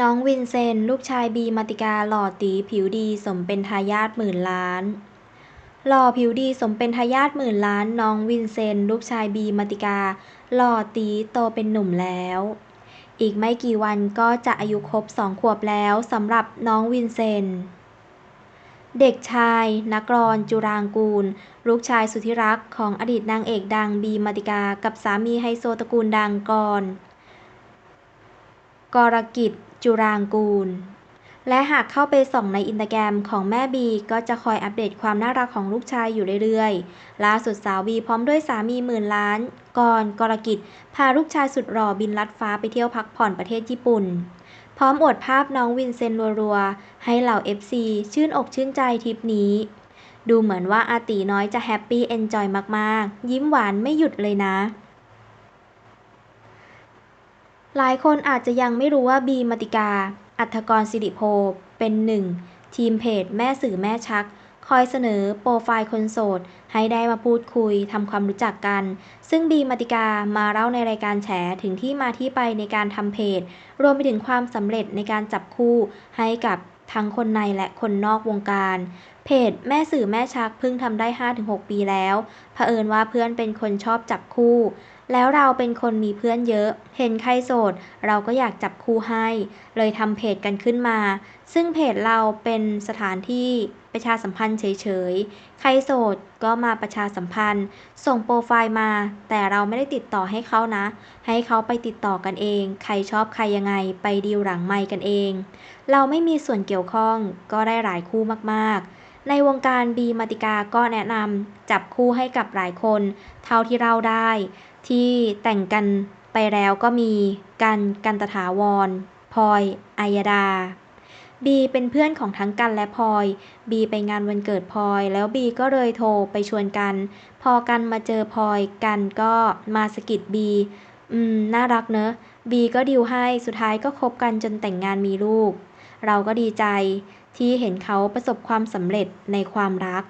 น้องวินเซนต์ ลูกชายบี มาติกา หล่อตี ผิวดี สมเป็นทายาทหมื่นล้าน หล่อผิวดี สมเป็นทายาทหมื่นล้าน น้องวินเซนต์ ลูกชายบี มาติกา หล่อตีโตเป็นหนุ่มแล้ว อีกไม่กี่วันก็จะอายุครบสองขวบแล้วสำหรับน้องวินเซนต์เด็กชาย นักรอนจุรางกูล ลูกชายสุดที่รักของอดีตนางเอกดังบีมาติกา กับสามีไฮโซตระกูลดังกรกรกิจ จุรางกูล และหากเข้าไปส่องในอินสตาแกรมของแม่บีก็จะคอยอัปเดตความน่ารักของลูกชายอยู่เรื่อยๆ ล่าสุดสาวบีพร้อมด้วยสามีหมื่นล้านกรกรกิจ พาลูกชายสุดหล่อบินลัดฟ้าไปเที่ยวพักผ่อนประเทศญี่ปุ่น พร้อมอวดภาพน้องวินเซนต์รัวๆ ให้เหล่า FC ชื่นอกชื่นใจทริปนี้ ดูเหมือนว่าอาตีน้อยจะแฮปปี้เอนจอยมากๆ ยิ้มหวานไม่หยุดเลยนะ หลายคนอาจจะยังไม่รู้ว่าบีมติกา อัธกรสิริโพ เป็นหนึ่ง ทีมเพจแม่สื่อแม่ชัก คอยเสนอโปรไฟล์คนโสด ให้ได้มาพูดคุยทำความรู้จักกัน ซึ่งบีมติกามาเล่าในรายการแฉถึงที่มาที่ไปในการทำเพจ รวมไปถึงความสำเร็จในการจับคู่ให้กับทั้งคนในและคนนอกวงการ เพจแม่สื่อแม่ชักเพิ่งทำได้ 5-6 ปีแล้วเผอิญว่าเพื่อนเป็นคนชอบจับคู่ แล้วเราเป็นคนมีเพื่อนเยอะ เห็นใครโสด เราก็อยากจับคู่ให้ เลยทำเพจกันขึ้นมา ซึ่งเพจเราเป็นสถานที่ประชาสัมพันธ์เฉยๆ ใครโสดก็มาประชาสัมพันธ์ ส่งโปรไฟล์มา แต่เราไม่ได้ติดต่อให้เขานะ ให้เขาไปติดต่อกันเอง ใครชอบใครยังไงไปดีลหลังไมค์กันเอง เราไม่มีส่วนเกี่ยวข้องก็ได้หลายคู่มากๆ ในวงการบีมาติกาก็แนะนำจับคู่ให้กับหลายคน เท่าที่เราได้ ที่แต่งกันไปแล้วก็มีกันกันตถาวรพลอยอายดาบีเป็นเพื่อนของทั้งกันและพลอย บีไปงานวันเกิดพลอย แล้วบีก็เลยโทรไปชวนกัน พอกันมาเจอพลอยกันก็มาสกิดบี อืม น่ารักเนอะ บีก็ดิวให้ สุดท้ายก็คบกันจนแต่งงานมีลูก เราก็ดีใจ ที่เห็นเขาประสบความสำเร็จในความรัก